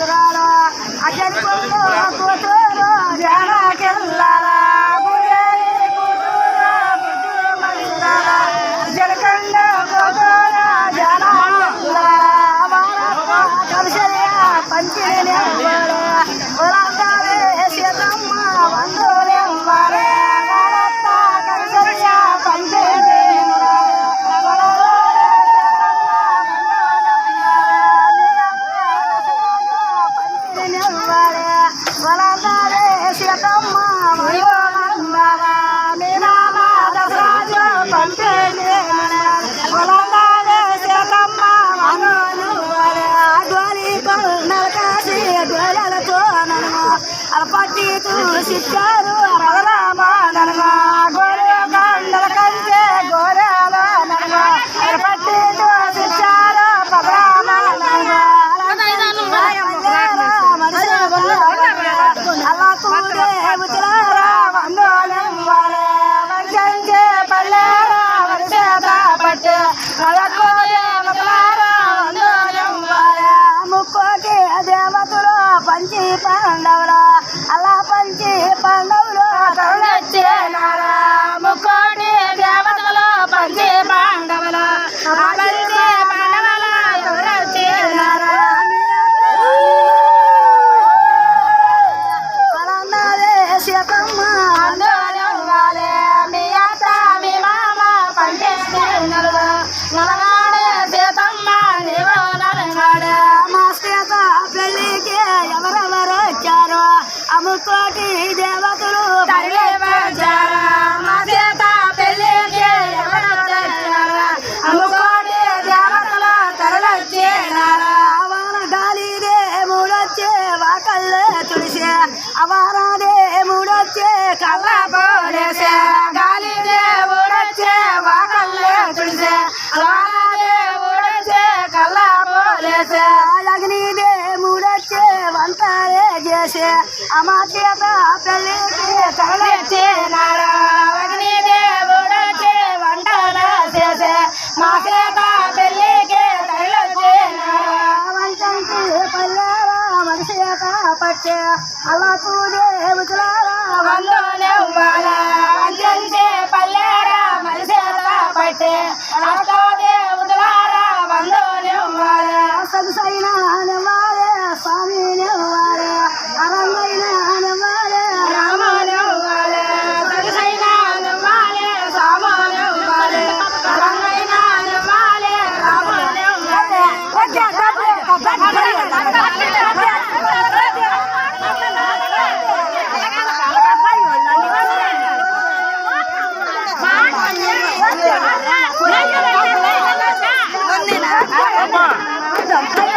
अकराला పట్టి చూసిచ్చారు రగరామా నలుగా గోరే కండల కంటే గోరేల నలుగా పట్టి చూసిచ్చారు పగరామా అలా తూడే వందోళం వారే వరిసేత వందోళం వారే ముక్కోటి దేవతలు పంచి అలా పంచి పాండవులు కరుణచ్చేనారా ముక్కోటి దేవతలు పంచి పాండవుల. నలగా అమ్ముకోటి దేవతలు మా సీత పెళ్ళికి అమ్ముకోటి దేవతలు తరలొచ్చేనారా? వాన గాలి దేవుడొచ్చే వాకల్లే తుడిసే అవారాదే మూడొచ్చే కళ్ళ పోలేసే আমার দেবা পেলে తగలచే నారా అగ్ని దేవుడచే వంటల చేసే మా చేత పెళ్ళికే తగలచే నారా వంచంతి పల్లెరా మన చేత పట్టే. అలా తూదే ఉతులారా Adam.